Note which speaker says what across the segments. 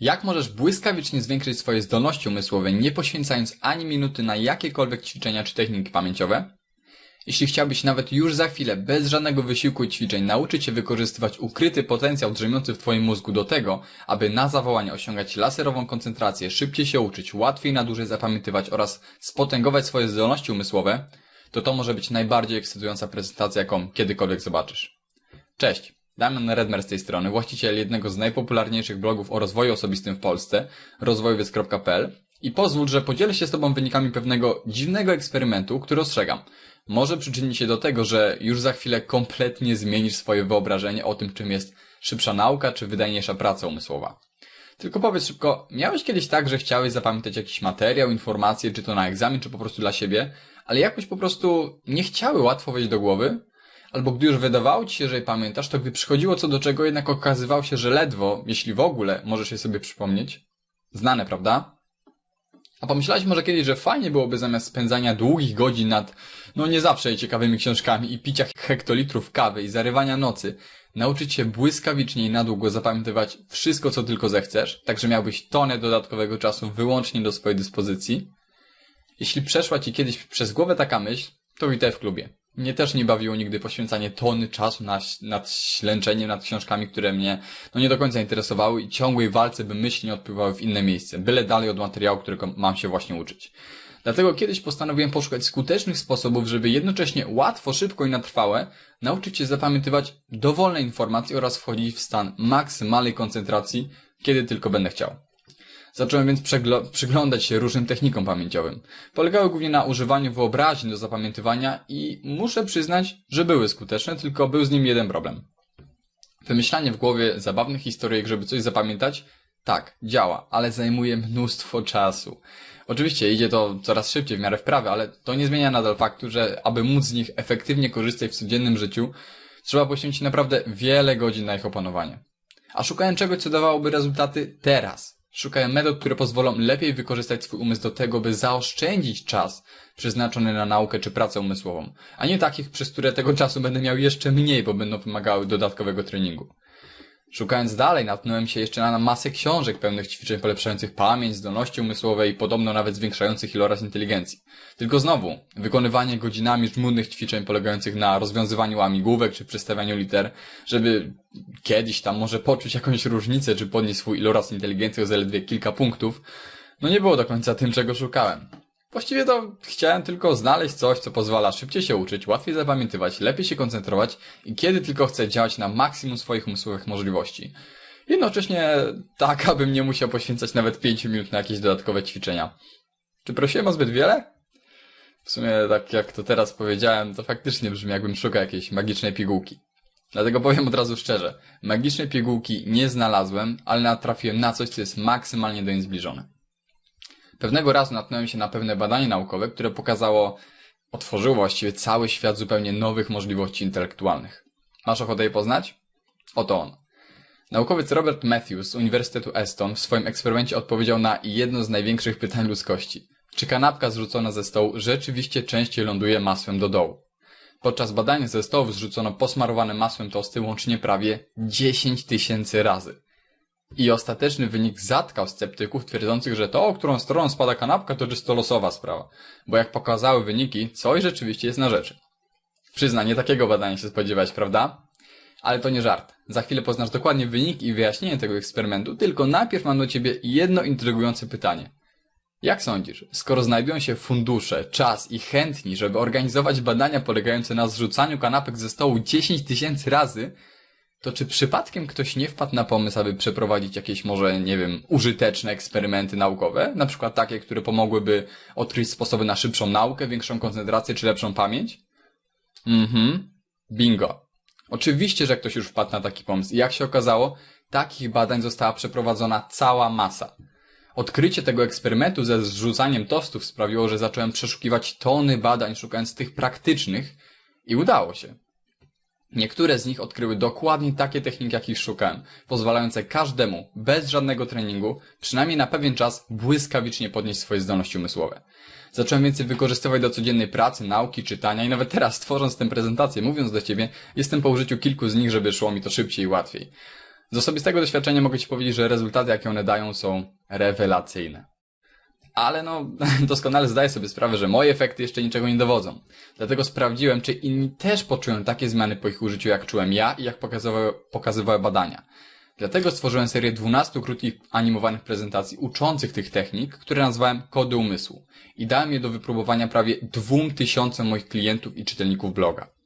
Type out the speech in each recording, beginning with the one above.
Speaker 1: Jak możesz błyskawicznie zwiększyć swoje zdolności umysłowe, nie poświęcając ani minuty na jakiekolwiek ćwiczenia czy techniki pamięciowe? Jeśli chciałbyś nawet już za chwilę, bez żadnego wysiłku i ćwiczeń, nauczyć się wykorzystywać ukryty potencjał drzemiący w Twoim mózgu do tego, aby na zawołanie osiągać laserową koncentrację, szybciej się uczyć, łatwiej na dłużej zapamiętywać oraz spotęgować swoje zdolności umysłowe, to to może być najbardziej ekscytująca prezentacja, jaką kiedykolwiek zobaczysz. Cześć! Damian Redmer z tej strony, właściciel jednego z najpopularniejszych blogów o rozwoju osobistym w Polsce, rozwojowiec.pl i pozwól, że podzielę się z Tobą wynikami pewnego dziwnego eksperymentu, który ostrzegam. Może przyczyni się do tego, że już za chwilę kompletnie zmienisz swoje wyobrażenie o tym, czym jest szybsza nauka czy wydajniejsza praca umysłowa. Tylko powiedz szybko, miałeś kiedyś tak, że chciałeś zapamiętać jakiś materiał, informacje, czy to na egzamin, czy po prostu dla siebie, ale jakoś po prostu nie chciały łatwo wejść do głowy? Albo gdy już wydawało ci się, że je pamiętasz, to gdy przychodziło co do czego, jednak okazywało się, że ledwo, jeśli w ogóle, możesz je sobie przypomnieć? Znane, prawda? A pomyślałeś może kiedyś, że fajnie byłoby zamiast spędzania długich godzin nad, no nie zawsze ciekawymi książkami i picia hektolitrów kawy i zarywania nocy, nauczyć się błyskawicznie i na długo zapamiętywać wszystko, co tylko zechcesz, tak że miałbyś tonę dodatkowego czasu wyłącznie do swojej dyspozycji? Jeśli przeszła ci kiedyś przez głowę taka myśl, to witaj w klubie. Mnie też nie bawiło nigdy poświęcanie tony czasu na, nad ślęczeniem nad książkami, które mnie no nie do końca interesowały i ciągłej walce, by myśli nie odpływały w inne miejsce, byle dalej od materiału, którego mam się właśnie uczyć. Dlatego kiedyś postanowiłem poszukać skutecznych sposobów, żeby jednocześnie łatwo, szybko i na trwałe nauczyć się zapamiętywać dowolne informacje oraz wchodzić w stan maksymalnej koncentracji, kiedy tylko będę chciał. Zacząłem więc przyglądać się różnym technikom pamięciowym. Polegały głównie na używaniu wyobraźni do zapamiętywania i muszę przyznać, że były skuteczne, tylko był z nim jeden problem. Wymyślanie w głowie zabawnych historyjek, żeby coś zapamiętać, tak, działa, ale zajmuje mnóstwo czasu. Oczywiście idzie to coraz szybciej w miarę wprawy, ale to nie zmienia nadal faktu, że aby móc z nich efektywnie korzystać w codziennym życiu, trzeba poświęcić naprawdę wiele godzin na ich opanowanie. A szukałem czegoś, co dawałoby rezultaty teraz, Szukają metod, które pozwolą lepiej wykorzystać swój umysł do tego, by zaoszczędzić czas przeznaczony na naukę czy pracę umysłową, a nie takich, przez które tego czasu będę miał jeszcze mniej, bo będą wymagały dodatkowego treningu. Szukając dalej, natknąłem się jeszcze na masę książek pełnych ćwiczeń polepszających pamięć, zdolności umysłowe i podobno nawet zwiększających iloraz inteligencji. Tylko znowu, wykonywanie godzinami żmudnych ćwiczeń polegających na rozwiązywaniu amigłówek czy przestawianiu liter, żeby kiedyś tam może poczuć jakąś różnicę czy podnieść swój iloraz inteligencji o zaledwie kilka punktów, no nie było do końca tym, czego szukałem. Właściwie to chciałem tylko znaleźć coś, co pozwala szybciej się uczyć, łatwiej zapamiętywać, lepiej się koncentrować i kiedy tylko chcę działać na maksimum swoich umysłowych możliwości. Jednocześnie tak, abym nie musiał poświęcać nawet 5 minut na jakieś dodatkowe ćwiczenia. Czy prosiłem o zbyt wiele? W sumie tak jak to teraz powiedziałem, to faktycznie brzmi jakbym szukał jakiejś magicznej pigułki. Dlatego powiem od razu szczerze, magicznej pigułki nie znalazłem, ale natrafiłem na coś, co jest maksymalnie do niej zbliżone. Pewnego razu natknąłem się na pewne badanie naukowe, które pokazało, otworzyło właściwie cały świat zupełnie nowych możliwości intelektualnych. Masz ochotę je poznać? Oto on. Naukowiec Robert Matthews z Uniwersytetu Eston w swoim eksperymencie odpowiedział na jedno z największych pytań ludzkości. Czy kanapka zrzucona ze stołu rzeczywiście częściej ląduje masłem do dołu? Podczas badania ze stołów zrzucono posmarowane masłem tosty łącznie prawie 10 tysięcy razy. I ostateczny wynik zatkał sceptyków twierdzących, że to, o którą stroną spada kanapka, to czysto losowa sprawa, bo jak pokazały wyniki, coś rzeczywiście jest na rzeczy. Przyznanie takiego badania się spodziewać, prawda? Ale to nie żart. Za chwilę poznasz dokładnie wynik i wyjaśnienie tego eksperymentu, tylko najpierw mam do ciebie jedno intrygujące pytanie. Jak sądzisz, skoro znajdują się fundusze, czas i chętni, żeby organizować badania polegające na zrzucaniu kanapek ze stołu 10 tysięcy razy, to czy przypadkiem ktoś nie wpadł na pomysł, aby przeprowadzić jakieś może, nie wiem, użyteczne eksperymenty naukowe? Na przykład takie, które pomogłyby odkryć sposoby na szybszą naukę, większą koncentrację czy lepszą pamięć? Mhm. Bingo. Oczywiście, że ktoś już wpadł na taki pomysł. I jak się okazało, takich badań została przeprowadzona cała masa. Odkrycie tego eksperymentu ze zrzucaniem tostów sprawiło, że zacząłem przeszukiwać tony badań, szukając tych praktycznych i udało się. Niektóre z nich odkryły dokładnie takie techniki, jakich szukałem, pozwalające każdemu, bez żadnego treningu, przynajmniej na pewien czas, błyskawicznie podnieść swoje zdolności umysłowe. Zacząłem więcej wykorzystywać do codziennej pracy, nauki, czytania i nawet teraz, tworząc tę prezentację, mówiąc do ciebie, jestem po użyciu kilku z nich, żeby szło mi to szybciej i łatwiej. Z osobistego doświadczenia mogę Ci powiedzieć, że rezultaty, jakie one dają, są rewelacyjne. Ale no, doskonale zdaję sobie sprawę, że moje efekty jeszcze niczego nie dowodzą. Dlatego sprawdziłem, czy inni też poczują takie zmiany po ich użyciu, jak czułem ja i jak pokazywały, pokazywały badania. Dlatego stworzyłem serię 12 krótkich animowanych prezentacji uczących tych technik, które nazwałem Kody Umysłu i dałem je do wypróbowania prawie 2000 moich klientów i czytelników bloga.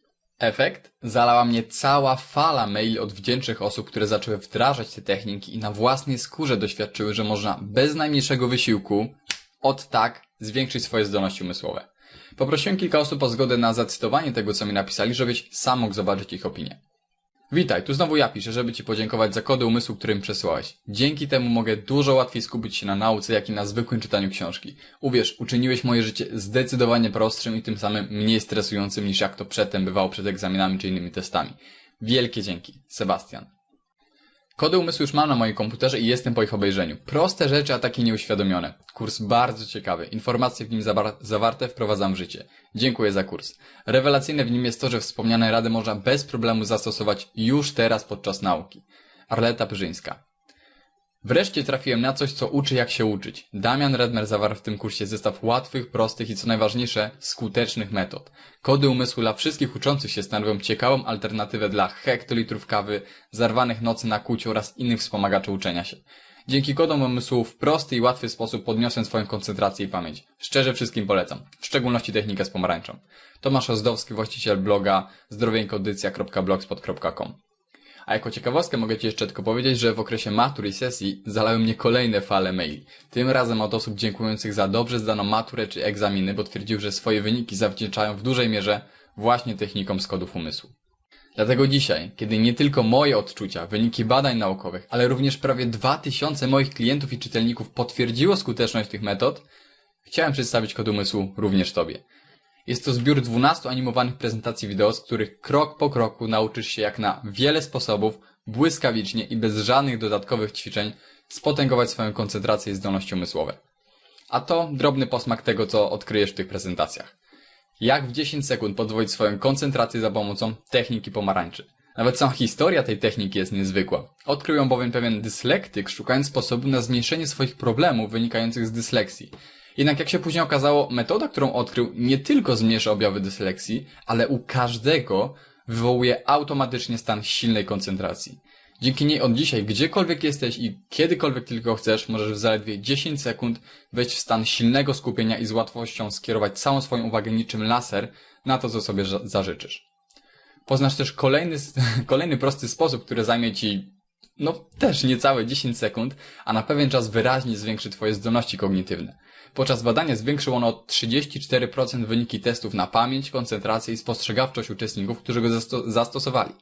Speaker 1: Efekt? Zalała mnie cała fala maili od wdzięcznych osób, które zaczęły wdrażać te techniki i na własnej skórze doświadczyły, że można bez najmniejszego wysiłku, od tak, zwiększyć swoje zdolności umysłowe. Poprosiłem kilka osób o zgodę na zacytowanie tego, co mi napisali, żebyś sam mógł zobaczyć ich opinię. Witaj, tu znowu ja piszę, żeby Ci podziękować za kody umysłu, który mi przesłałeś. Dzięki temu mogę dużo łatwiej skupić się na nauce, jak i na zwykłym czytaniu książki. Uwierz, uczyniłeś moje życie zdecydowanie prostszym i tym samym mniej stresującym niż jak to przedtem bywało przed egzaminami czy innymi testami. Wielkie dzięki, Sebastian. Kody umysłu już mam na moim komputerze i jestem po ich obejrzeniu. Proste rzeczy, a takie nieuświadomione. Kurs bardzo ciekawy. Informacje w nim zawarte wprowadzam w życie. Dziękuję za kurs. Rewelacyjne w nim jest to, że wspomniane rady można bez problemu zastosować już teraz podczas nauki. Arleta Pyrzyńska. Wreszcie trafiłem na coś, co uczy jak się uczyć. Damian Redmer zawarł w tym kursie zestaw łatwych, prostych i co najważniejsze, skutecznych metod. Kody umysłu dla wszystkich uczących się stanowią ciekawą alternatywę dla hektolitrów kawy, zarwanych nocy na kuciu oraz innych wspomagaczy uczenia się. Dzięki kodom umysłu w prosty i łatwy sposób podniosłem swoją koncentrację i pamięć. Szczerze wszystkim polecam. W szczególności technikę z pomarańczą. Tomasz Ozdowski, właściciel bloga zdrowieńkondycja.blogspot.com a jako ciekawostkę mogę Ci jeszcze tylko powiedzieć, że w okresie matur i sesji zalały mnie kolejne fale maili. Tym razem od osób dziękujących za dobrze zdaną maturę czy egzaminy, bo twierdził, że swoje wyniki zawdzięczają w dużej mierze właśnie technikom z kodów umysłu. Dlatego dzisiaj, kiedy nie tylko moje odczucia, wyniki badań naukowych, ale również prawie 2000 moich klientów i czytelników potwierdziło skuteczność tych metod, chciałem przedstawić kod umysłu również Tobie. Jest to zbiór 12 animowanych prezentacji wideo, z których krok po kroku nauczysz się jak na wiele sposobów, błyskawicznie i bez żadnych dodatkowych ćwiczeń spotęgować swoją koncentrację i zdolności umysłowe. A to drobny posmak tego, co odkryjesz w tych prezentacjach. Jak w 10 sekund podwoić swoją koncentrację za pomocą techniki pomarańczy. Nawet sama historia tej techniki jest niezwykła. Odkrył ją bowiem pewien dyslektyk, szukając sposobu na zmniejszenie swoich problemów wynikających z dysleksji. Jednak jak się później okazało, metoda, którą odkrył, nie tylko zmniejsza objawy dysleksji, ale u każdego wywołuje automatycznie stan silnej koncentracji. Dzięki niej od dzisiaj, gdziekolwiek jesteś i kiedykolwiek tylko chcesz, możesz w zaledwie 10 sekund wejść w stan silnego skupienia i z łatwością skierować całą swoją uwagę niczym laser na to, co sobie zażyczysz. Poznasz też kolejny, kolejny prosty sposób, który zajmie Ci no też niecałe 10 sekund, a na pewien czas wyraźnie zwiększy Twoje zdolności kognitywne. Podczas badania zwiększył on o 34% wyniki testów na pamięć, koncentrację i spostrzegawczość uczestników, którzy go zasto zastosowali.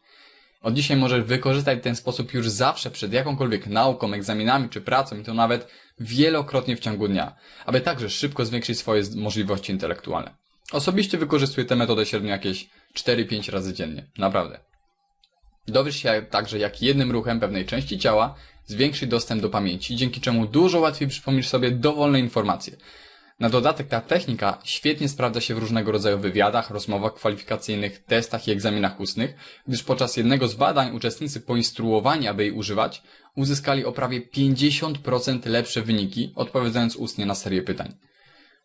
Speaker 1: Od dzisiaj możesz wykorzystać ten sposób już zawsze przed jakąkolwiek nauką, egzaminami czy pracą i to nawet wielokrotnie w ciągu dnia, aby także szybko zwiększyć swoje możliwości intelektualne. Osobiście wykorzystuję tę metodę średnio jakieś 4-5 razy dziennie. Naprawdę. Dowiesz się także, jak jednym ruchem pewnej części ciała zwiększyć dostęp do pamięci, dzięki czemu dużo łatwiej przypomnisz sobie dowolne informacje. Na dodatek ta technika świetnie sprawdza się w różnego rodzaju wywiadach, rozmowach kwalifikacyjnych, testach i egzaminach ustnych, gdyż podczas jednego z badań uczestnicy poinstruowani, aby jej używać, uzyskali o prawie 50% lepsze wyniki, odpowiadając ustnie na serię pytań.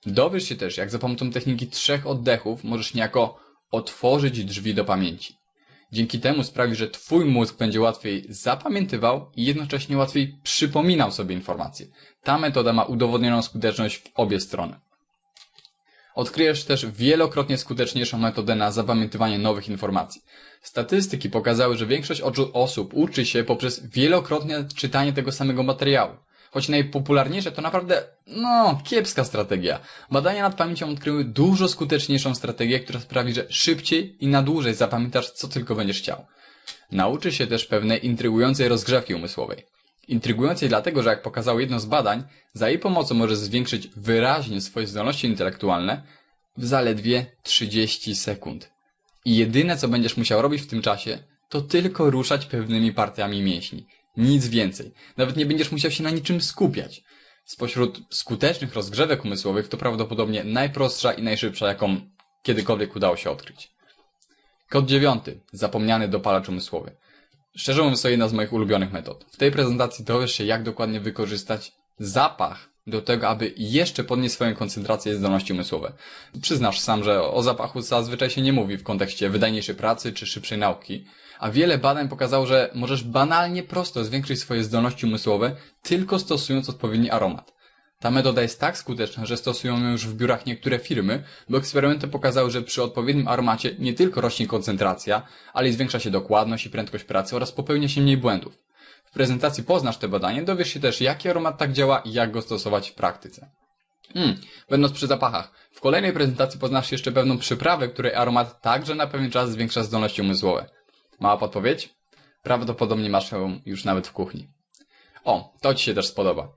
Speaker 1: Dowiesz się też, jak za pomocą techniki trzech oddechów możesz niejako otworzyć drzwi do pamięci. Dzięki temu sprawi, że Twój mózg będzie łatwiej zapamiętywał i jednocześnie łatwiej przypominał sobie informacje. Ta metoda ma udowodnioną skuteczność w obie strony. Odkryjesz też wielokrotnie skuteczniejszą metodę na zapamiętywanie nowych informacji. Statystyki pokazały, że większość osób uczy się poprzez wielokrotne czytanie tego samego materiału. Choć najpopularniejsze to naprawdę, no, kiepska strategia. Badania nad pamięcią odkryły dużo skuteczniejszą strategię, która sprawi, że szybciej i na dłużej zapamiętasz co tylko będziesz chciał. Nauczy się też pewnej intrygującej rozgrzewki umysłowej. Intrygującej dlatego, że jak pokazało jedno z badań, za jej pomocą możesz zwiększyć wyraźnie swoje zdolności intelektualne w zaledwie 30 sekund. I jedyne co będziesz musiał robić w tym czasie, to tylko ruszać pewnymi partiami mięśni. Nic więcej. Nawet nie będziesz musiał się na niczym skupiać. Spośród skutecznych rozgrzewek umysłowych to prawdopodobnie najprostsza i najszybsza, jaką kiedykolwiek udało się odkryć. Kod dziewiąty. Zapomniany dopalacz umysłowy. Szczerze mówiąc, to jedna z moich ulubionych metod. W tej prezentacji dowiesz się, jak dokładnie wykorzystać zapach do tego, aby jeszcze podnieść swoją koncentrację i zdolności umysłowe. Przyznasz sam, że o zapachu zazwyczaj się nie mówi w kontekście wydajniejszej pracy czy szybszej nauki, a wiele badań pokazało, że możesz banalnie prosto zwiększyć swoje zdolności umysłowe tylko stosując odpowiedni aromat. Ta metoda jest tak skuteczna, że stosują ją już w biurach niektóre firmy, bo eksperymenty pokazały, że przy odpowiednim aromacie nie tylko rośnie koncentracja, ale i zwiększa się dokładność i prędkość pracy oraz popełnia się mniej błędów. Prezentacji poznasz te badanie, dowiesz się też jaki aromat tak działa i jak go stosować w praktyce. Hmm, będąc przy zapachach, w kolejnej prezentacji poznasz jeszcze pewną przyprawę, której aromat także na pewien czas zwiększa zdolności umysłowe. Mała podpowiedź? Prawdopodobnie masz ją już nawet w kuchni. O, to Ci się też spodoba.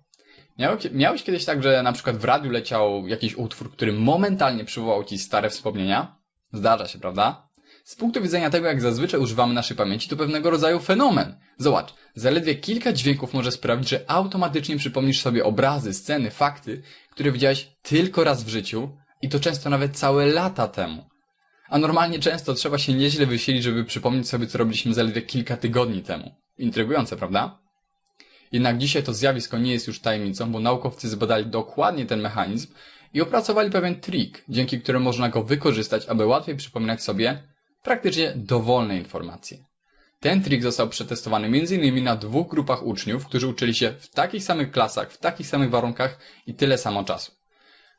Speaker 1: Miałeś kiedyś tak, że na przykład w radiu leciał jakiś utwór, który momentalnie przywołał Ci stare wspomnienia? Zdarza się, prawda? Z punktu widzenia tego, jak zazwyczaj używamy naszej pamięci, to pewnego rodzaju fenomen. Zobacz, zaledwie kilka dźwięków może sprawić, że automatycznie przypomnisz sobie obrazy, sceny, fakty, które widziałeś tylko raz w życiu i to często nawet całe lata temu. A normalnie często trzeba się nieźle wysilić, żeby przypomnieć sobie, co robiliśmy zaledwie kilka tygodni temu. Intrygujące, prawda? Jednak dzisiaj to zjawisko nie jest już tajemnicą, bo naukowcy zbadali dokładnie ten mechanizm i opracowali pewien trik, dzięki któremu można go wykorzystać, aby łatwiej przypominać sobie praktycznie dowolne informacje. Ten trik został przetestowany m.in. na dwóch grupach uczniów, którzy uczyli się w takich samych klasach, w takich samych warunkach i tyle samo czasu.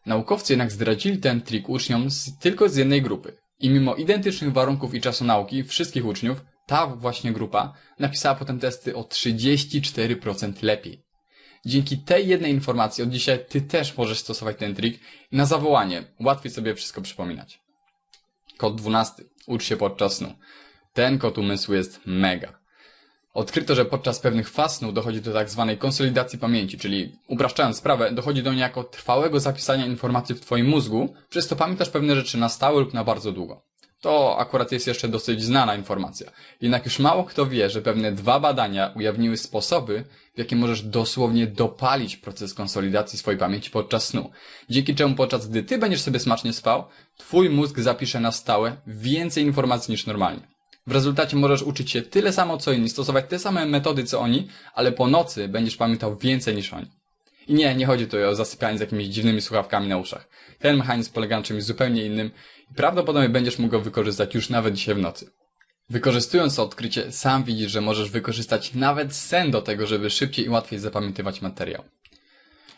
Speaker 1: Naukowcy jednak zdradzili ten trik uczniom z, tylko z jednej grupy. I mimo identycznych warunków i czasu nauki wszystkich uczniów, ta właśnie grupa napisała potem testy o 34% lepiej. Dzięki tej jednej informacji od dzisiaj ty też możesz stosować ten trik i na zawołanie łatwiej sobie wszystko przypominać. Kod 12. Ucz się podczas snu. Ten kod umysłu jest mega. Odkryto, że podczas pewnych faz snu dochodzi do tak zwanej konsolidacji pamięci, czyli upraszczając sprawę, dochodzi do niejako trwałego zapisania informacji w Twoim mózgu, przez to pamiętasz pewne rzeczy na stałe lub na bardzo długo. To akurat jest jeszcze dosyć znana informacja. Jednak już mało kto wie, że pewne dwa badania ujawniły sposoby, w jakie możesz dosłownie dopalić proces konsolidacji swojej pamięci podczas snu. Dzięki czemu podczas gdy ty będziesz sobie smacznie spał, twój mózg zapisze na stałe więcej informacji niż normalnie. W rezultacie możesz uczyć się tyle samo co inni, stosować te same metody co oni, ale po nocy będziesz pamiętał więcej niż oni. I nie, nie chodzi tu o zasypianie z jakimiś dziwnymi słuchawkami na uszach. Ten mechanizm polega na czymś zupełnie innym prawdopodobnie będziesz mógł go wykorzystać już nawet dzisiaj w nocy. Wykorzystując to odkrycie, sam widzisz, że możesz wykorzystać nawet sen do tego, żeby szybciej i łatwiej zapamiętywać materiał.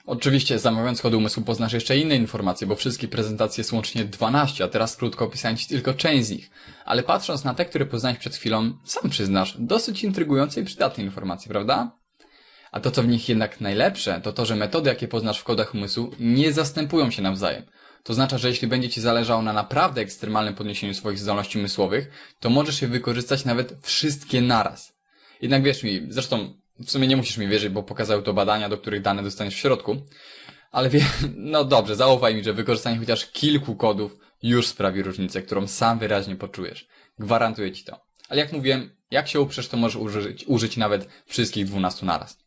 Speaker 1: Oczywiście, zamawiając kody umysłu poznasz jeszcze inne informacje, bo wszystkie prezentacje są łącznie 12, a teraz krótko opisałem Ci tylko część z nich. Ale patrząc na te, które poznałeś przed chwilą, sam przyznasz, dosyć intrygujące i przydatne informacje, prawda? A to, co w nich jednak najlepsze, to to, że metody, jakie poznasz w kodach umysłu, nie zastępują się nawzajem. To oznacza, że jeśli będzie Ci zależało na naprawdę ekstremalnym podniesieniu swoich zdolności umysłowych, to możesz je wykorzystać nawet wszystkie naraz. Jednak wierz mi, zresztą w sumie nie musisz mi wierzyć, bo pokazały to badania, do których dane dostaniesz w środku, ale wie, no dobrze, zaufaj mi, że wykorzystanie chociaż kilku kodów już sprawi różnicę, którą sam wyraźnie poczujesz. Gwarantuję Ci to. Ale jak mówiłem, jak się uprzesz, to możesz użyć, użyć nawet wszystkich 12 naraz.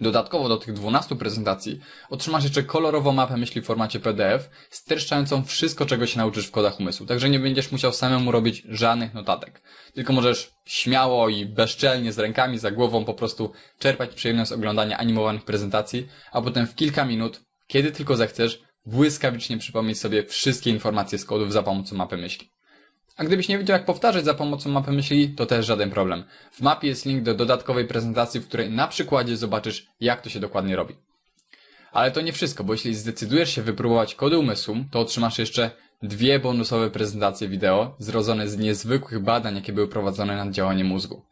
Speaker 1: Dodatkowo do tych 12 prezentacji otrzymasz jeszcze kolorową mapę myśli w formacie PDF, streszczającą wszystko, czego się nauczysz w kodach umysłu. Także nie będziesz musiał samemu robić żadnych notatek. Tylko możesz śmiało i bezczelnie z rękami za głową po prostu czerpać przyjemność oglądania animowanych prezentacji, a potem w kilka minut, kiedy tylko zechcesz, błyskawicznie przypomnieć sobie wszystkie informacje z kodów za pomocą mapy myśli. A gdybyś nie wiedział jak powtarzać za pomocą mapy myśli, to też żaden problem. W mapie jest link do dodatkowej prezentacji, w której na przykładzie zobaczysz jak to się dokładnie robi. Ale to nie wszystko, bo jeśli zdecydujesz się wypróbować kody umysłu, to otrzymasz jeszcze dwie bonusowe prezentacje wideo zrodzone z niezwykłych badań, jakie były prowadzone nad działaniem mózgu.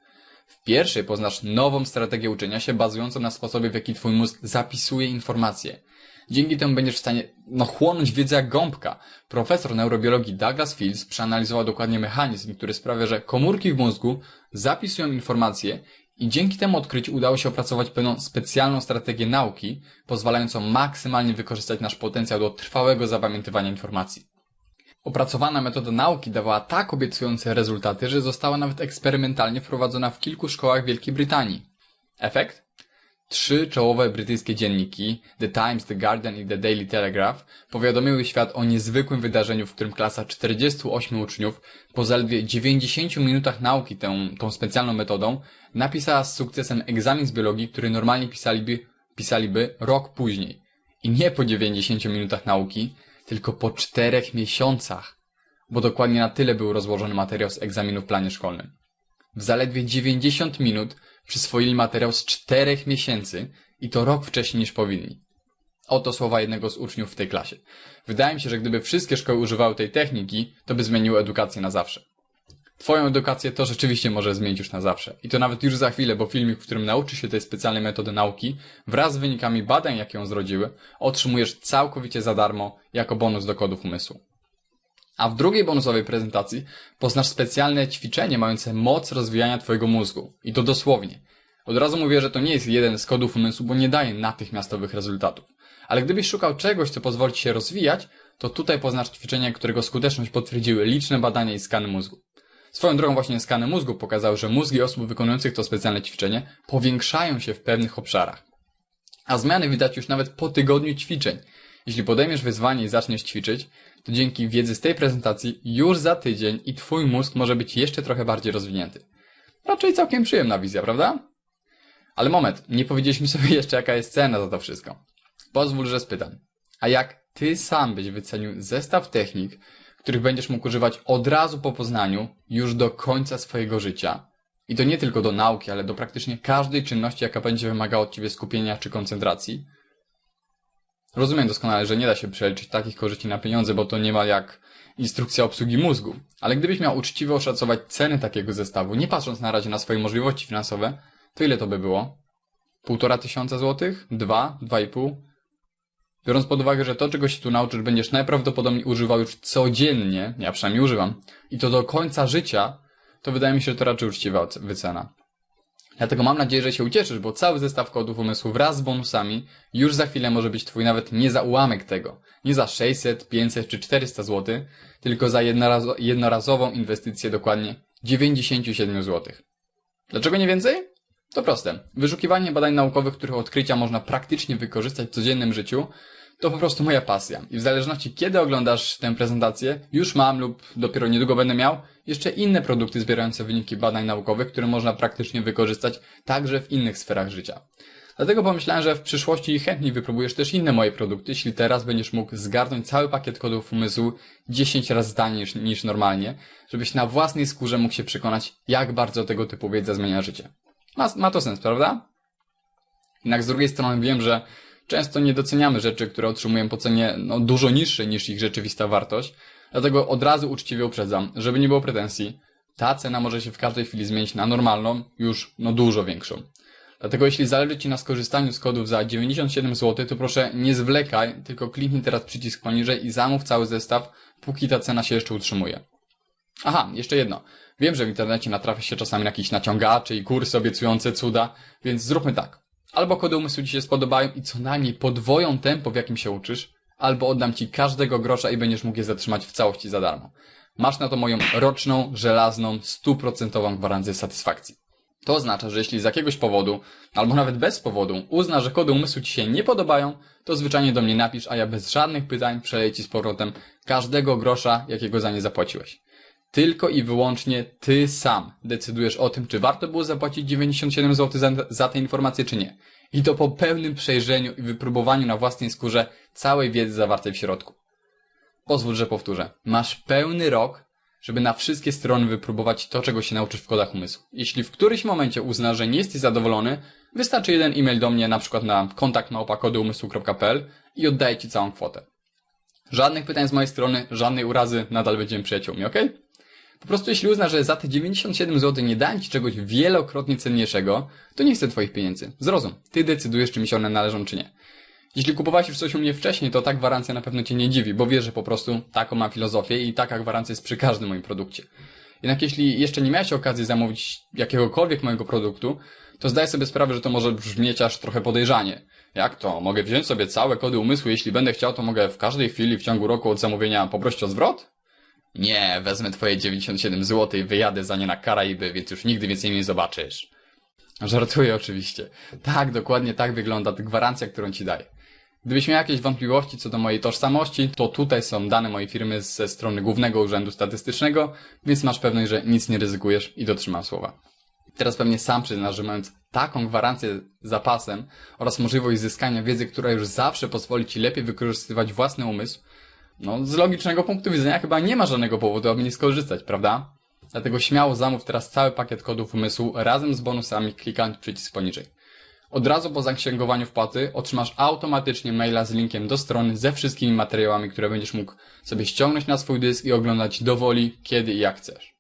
Speaker 1: W pierwszej poznasz nową strategię uczenia się bazującą na sposobie, w jaki twój mózg zapisuje informacje. Dzięki temu będziesz w stanie no, chłonąć wiedzę jak gąbka. Profesor neurobiologii Douglas Fields przeanalizował dokładnie mechanizm, który sprawia, że komórki w mózgu zapisują informacje i dzięki temu odkryciu udało się opracować pewną specjalną strategię nauki, pozwalającą maksymalnie wykorzystać nasz potencjał do trwałego zapamiętywania informacji. Opracowana metoda nauki dawała tak obiecujące rezultaty, że została nawet eksperymentalnie wprowadzona w kilku szkołach Wielkiej Brytanii. Efekt? Trzy czołowe brytyjskie dzienniki, The Times, The Guardian i The Daily Telegraph, powiadomiły świat o niezwykłym wydarzeniu, w którym klasa 48 uczniów po zaledwie 90 minutach nauki tą, tą specjalną metodą napisała z sukcesem egzamin z biologii, który normalnie pisaliby, pisaliby rok później. I nie po 90 minutach nauki, tylko po 4 miesiącach, bo dokładnie na tyle był rozłożony materiał z egzaminu w planie szkolnym. W zaledwie 90 minut przyswoili materiał z 4 miesięcy i to rok wcześniej niż powinni. Oto słowa jednego z uczniów w tej klasie. Wydaje mi się, że gdyby wszystkie szkoły używały tej techniki, to by zmieniły edukację na zawsze. Twoją edukację to rzeczywiście może zmienić już na zawsze. I to nawet już za chwilę, bo filmik, w którym nauczysz się tej specjalnej metody nauki, wraz z wynikami badań, jakie ją zrodziły, otrzymujesz całkowicie za darmo jako bonus do kodów umysłu. A w drugiej bonusowej prezentacji poznasz specjalne ćwiczenie mające moc rozwijania Twojego mózgu. I to dosłownie. Od razu mówię, że to nie jest jeden z kodów umysłu, bo nie daje natychmiastowych rezultatów. Ale gdybyś szukał czegoś, co pozwoli Ci się rozwijać, to tutaj poznasz ćwiczenie, którego skuteczność potwierdziły liczne badania i skany mózgu. Swoją drogą właśnie skany mózgu pokazały, że mózgi osób wykonujących to specjalne ćwiczenie powiększają się w pewnych obszarach. A zmiany widać już nawet po tygodniu ćwiczeń. Jeśli podejmiesz wyzwanie i zaczniesz ćwiczyć, to dzięki wiedzy z tej prezentacji już za tydzień i Twój mózg może być jeszcze trochę bardziej rozwinięty. Raczej całkiem przyjemna wizja, prawda? Ale moment, nie powiedzieliśmy sobie jeszcze jaka jest cena za to wszystko. Pozwól, że spytam. A jak Ty sam byś wycenił zestaw technik, których będziesz mógł używać od razu po poznaniu, już do końca swojego życia? I to nie tylko do nauki, ale do praktycznie każdej czynności, jaka będzie wymagała od Ciebie skupienia czy koncentracji. Rozumiem doskonale, że nie da się przeliczyć takich korzyści na pieniądze, bo to nie ma jak instrukcja obsługi mózgu. Ale gdybyś miał uczciwie oszacować ceny takiego zestawu, nie patrząc na razie na swoje możliwości finansowe, to ile to by było? Półtora tysiąca złotych? Dwa? Dwa i pół? Biorąc pod uwagę, że to, czego się tu nauczysz, będziesz najprawdopodobniej używał już codziennie, ja przynajmniej używam, i to do końca życia, to wydaje mi się, że to raczej uczciwa wycena. Dlatego mam nadzieję, że się ucieszysz, bo cały zestaw kodów umysłu wraz z bonusami już za chwilę może być Twój nawet nie za ułamek tego. Nie za 600, 500 czy 400 zł, tylko za jednorazo jednorazową inwestycję dokładnie 97 zł. Dlaczego nie więcej? To proste. Wyszukiwanie badań naukowych, których odkrycia można praktycznie wykorzystać w codziennym życiu, to po prostu moja pasja. I w zależności kiedy oglądasz tę prezentację, już mam lub dopiero niedługo będę miał jeszcze inne produkty zbierające wyniki badań naukowych, które można praktycznie wykorzystać także w innych sferach życia. Dlatego pomyślałem, że w przyszłości chętniej wypróbujesz też inne moje produkty, jeśli teraz będziesz mógł zgarnąć cały pakiet kodów umysłu 10 razy taniej niż, niż normalnie, żebyś na własnej skórze mógł się przekonać, jak bardzo tego typu wiedza zmienia życie. Ma, ma to sens, prawda? Jednak z drugiej strony wiem, że często nie doceniamy rzeczy, które otrzymujemy po cenie no, dużo niższej niż ich rzeczywista wartość. Dlatego od razu uczciwie uprzedzam, żeby nie było pretensji, ta cena może się w każdej chwili zmienić na normalną, już no dużo większą. Dlatego jeśli zależy Ci na skorzystaniu z kodów za 97 zł, to proszę nie zwlekaj, tylko kliknij teraz przycisk poniżej i zamów cały zestaw, póki ta cena się jeszcze utrzymuje. Aha, jeszcze jedno. Wiem, że w internecie natrafia się czasami na jakieś naciągacze i kursy obiecujące cuda, więc zróbmy tak. Albo kody umysłu Ci się spodobają i co najmniej podwoją tempo, w jakim się uczysz, albo oddam Ci każdego grosza i będziesz mógł je zatrzymać w całości za darmo. Masz na to moją roczną, żelazną, stuprocentową gwarancję satysfakcji. To oznacza, że jeśli z jakiegoś powodu, albo nawet bez powodu, uzna, że kody umysłu Ci się nie podobają, to zwyczajnie do mnie napisz, a ja bez żadnych pytań przeleję Ci z powrotem każdego grosza, jakiego za nie zapłaciłeś. Tylko i wyłącznie Ty sam decydujesz o tym, czy warto było zapłacić 97 zł za, za te informacje, czy nie. I to po pełnym przejrzeniu i wypróbowaniu na własnej skórze całej wiedzy zawartej w środku. Pozwól, że powtórzę. Masz pełny rok, żeby na wszystkie strony wypróbować to, czego się nauczysz w kodach umysłu. Jeśli w którymś momencie uznasz, że nie jesteś zadowolony, wystarczy jeden e-mail do mnie, na przykład na kontakt małpakodyumysłu.pl i oddaję Ci całą kwotę. Żadnych pytań z mojej strony, żadnej urazy, nadal będziemy przyjaciółmi, ok? Po prostu jeśli uznasz, że za te 97 zł nie dałem Ci czegoś wielokrotnie cenniejszego, to nie chcę Twoich pieniędzy. Zrozum. Ty decydujesz, czy mi się one należą, czy nie. Jeśli kupowałeś już coś u mnie wcześniej, to ta gwarancja na pewno Cię nie dziwi, bo wiesz, że po prostu taką mam filozofię i taka gwarancja jest przy każdym moim produkcie. Jednak jeśli jeszcze nie miałeś okazji zamówić jakiegokolwiek mojego produktu, to zdaj sobie sprawę, że to może brzmieć aż trochę podejrzanie. Jak to? Mogę wziąć sobie całe kody umysłu, jeśli będę chciał, to mogę w każdej chwili w ciągu roku od zamówienia poprosić o zwrot? Nie, wezmę twoje 97 zł i wyjadę za nie na Karaiby, więc już nigdy więcej mnie nie zobaczysz. Żartuję oczywiście. Tak, dokładnie tak wygląda gwarancja, którą ci daję. Gdybyś miał jakieś wątpliwości co do mojej tożsamości, to tutaj są dane mojej firmy ze strony Głównego Urzędu Statystycznego, więc masz pewność, że nic nie ryzykujesz i dotrzymam słowa. Teraz pewnie sam przyznasz, że mając taką gwarancję zapasem oraz możliwość zyskania wiedzy, która już zawsze pozwoli ci lepiej wykorzystywać własny umysł, no z logicznego punktu widzenia chyba nie ma żadnego powodu, aby nie skorzystać, prawda? Dlatego śmiało zamów teraz cały pakiet kodów umysłu razem z bonusami klikając przycisk poniżej. Od razu po zaksięgowaniu wpłaty otrzymasz automatycznie maila z linkiem do strony ze wszystkimi materiałami, które będziesz mógł sobie ściągnąć na swój dysk i oglądać dowoli, kiedy i jak chcesz.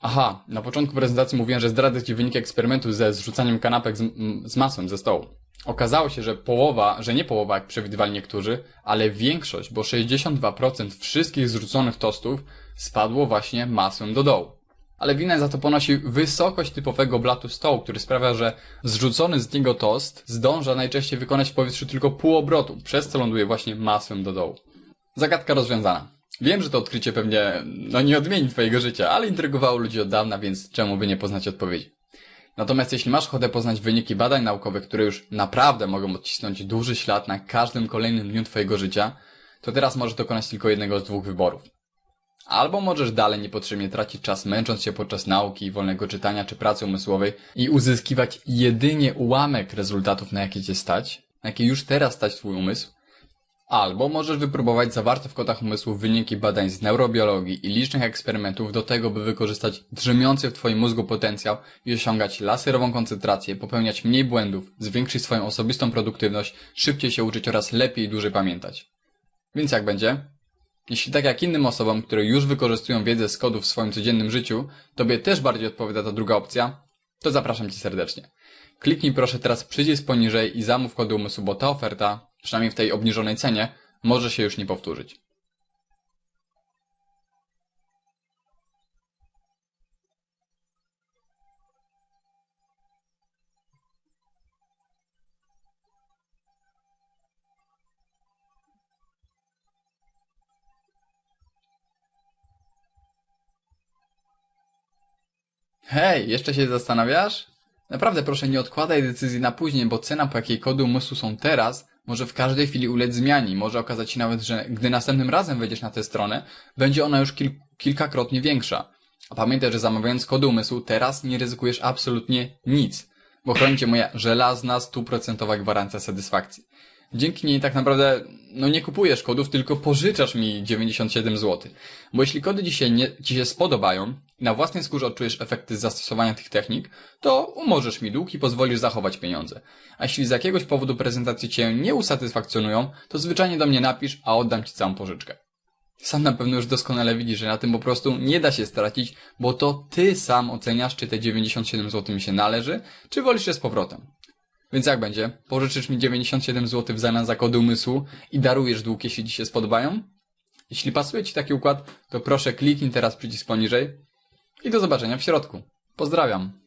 Speaker 1: Aha, na początku prezentacji mówiłem, że zdradzę Ci wynik eksperymentu ze zrzucaniem kanapek z, z masłem ze stołu. Okazało się, że połowa, że nie połowa jak przewidywali niektórzy, ale większość, bo 62% wszystkich zrzuconych tostów spadło właśnie masłem do dołu. Ale winę za to ponosi wysokość typowego blatu stołu, który sprawia, że zrzucony z niego tost zdąża najczęściej wykonać w powietrzu tylko pół obrotu, przez co ląduje właśnie masłem do dołu. Zagadka rozwiązana. Wiem, że to odkrycie pewnie, no nie odmieni twojego życia, ale intrygowało ludzi od dawna, więc czemu by nie poznać odpowiedzi. Natomiast jeśli masz ochotę poznać wyniki badań naukowych, które już naprawdę mogą odcisnąć duży ślad na każdym kolejnym dniu twojego życia, to teraz możesz dokonać tylko jednego z dwóch wyborów. Albo możesz dalej niepotrzebnie tracić czas męcząc się podczas nauki, wolnego czytania czy pracy umysłowej i uzyskiwać jedynie ułamek rezultatów, na jakie cię stać, na jakie już teraz stać twój umysł, Albo możesz wypróbować zawarte w kodach umysłu wyniki badań z neurobiologii i licznych eksperymentów do tego, by wykorzystać drzemiący w Twoim mózgu potencjał i osiągać laserową koncentrację, popełniać mniej błędów, zwiększyć swoją osobistą produktywność, szybciej się uczyć oraz lepiej i dłużej pamiętać. Więc jak będzie? Jeśli tak jak innym osobom, które już wykorzystują wiedzę z kodów w swoim codziennym życiu, Tobie też bardziej odpowiada ta druga opcja, to zapraszam Cię serdecznie. Kliknij proszę teraz przycisk poniżej i zamów kody umysłu, bo ta oferta, przynajmniej w tej obniżonej cenie, może się już nie powtórzyć. Hej, jeszcze się zastanawiasz? Naprawdę proszę nie odkładaj decyzji na później, bo cena po jakiej kody umysłu są teraz może w każdej chwili ulec zmianie. Może okazać się nawet, że gdy następnym razem wejdziesz na tę stronę, będzie ona już kil kilkakrotnie większa. A pamiętaj, że zamawiając kody umysłu teraz nie ryzykujesz absolutnie nic, bo chroni cię moja żelazna, stuprocentowa gwarancja satysfakcji. Dzięki niej tak naprawdę, no nie kupujesz kodów, tylko pożyczasz mi 97 zł. Bo jeśli kody dzisiaj nie, ci się spodobają i na własnej skórze odczujesz efekty zastosowania tych technik, to umożesz mi dług i pozwolisz zachować pieniądze. A jeśli z jakiegoś powodu prezentacje cię nie usatysfakcjonują, to zwyczajnie do mnie napisz, a oddam ci całą pożyczkę. Sam na pewno już doskonale widzisz, że na tym po prostu nie da się stracić, bo to ty sam oceniasz, czy te 97 zł mi się należy, czy wolisz je z powrotem. Więc jak będzie? Pożyczysz mi 97 zł w zamian za kody umysłu i darujesz dług, jeśli Ci się spodobają? Jeśli pasuje Ci taki układ, to proszę kliknij teraz przycisk poniżej i do zobaczenia w środku. Pozdrawiam.